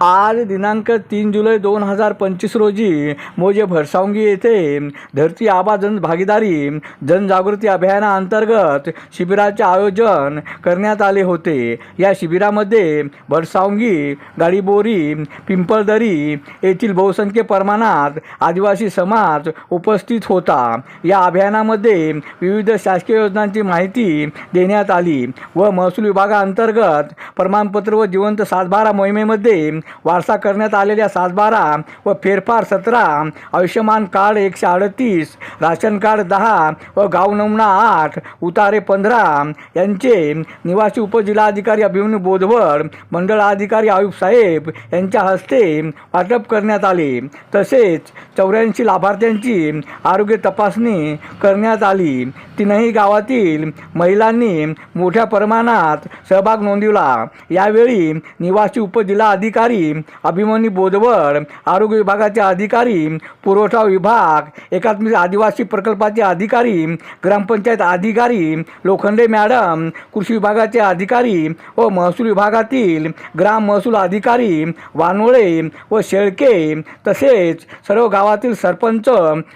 आज दिनांक तीन जुलै दोन हजार पंचवीस रोजी मोजे भरसावंगी येथे धरती आबा जन भागीदारी जनजागृती अभियानाअंतर्गत शिबिराचे आयोजन करण्यात आले होते. या शिबिरामध्ये भरसावंगी गाडीबोरी पिंपळदरी येथील बहुसंख्य प्रमाणात आदिवासी समाज उपस्थित होता. या अभियानामध्ये विविध शासकीय योजनांची माहिती देण्यात आली व महसूल विभागाअंतर्गत प्रमाणपत्र व जिवंत सातबारा मोहिमेमध्ये वारसा करण्यात आलेल्या सातबारा व फेरफार सतरा आयुष्यमान कार्ड एकशे अडतीस राशन कार्ड दहा व गाव नमुना आठ उतारे पंधरा. यांचे निवासी उपजिल्हाधिकारी अभिमन्यू बोधवड मंडळ अधिकारी आयुब साहेब यांच्या हस्ते वाटप करण्यात आले. तसेच चौऱ्याऐंशी लाभार्थ्यांची आरोग्य तपासणी करण्यात आली. तीनही गावातील महिलांनी मोठ्या प्रमाणात सहभाग नोंदविला. यावेळी निवासी उपजिल्हा अधिकारी अभिमन्यू बोधवड आरोग्य विभागाचे अधिकारी पुरवठा विभाग एकात्मिक आदिवासी प्रकल्पाचे अधिकारी ग्रामपंचायत अधिकारी लोखंडे मॅडम कृषी विभागाचे अधिकारी व महसूल विभागातील ग्राम महसूल अधिकारी वानोळे व शेळके तसेच सर्व गावातील सरपंच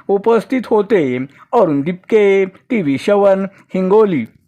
उपस्थित होते. अरुण दिपके टी व्ही शवन हिंगोली.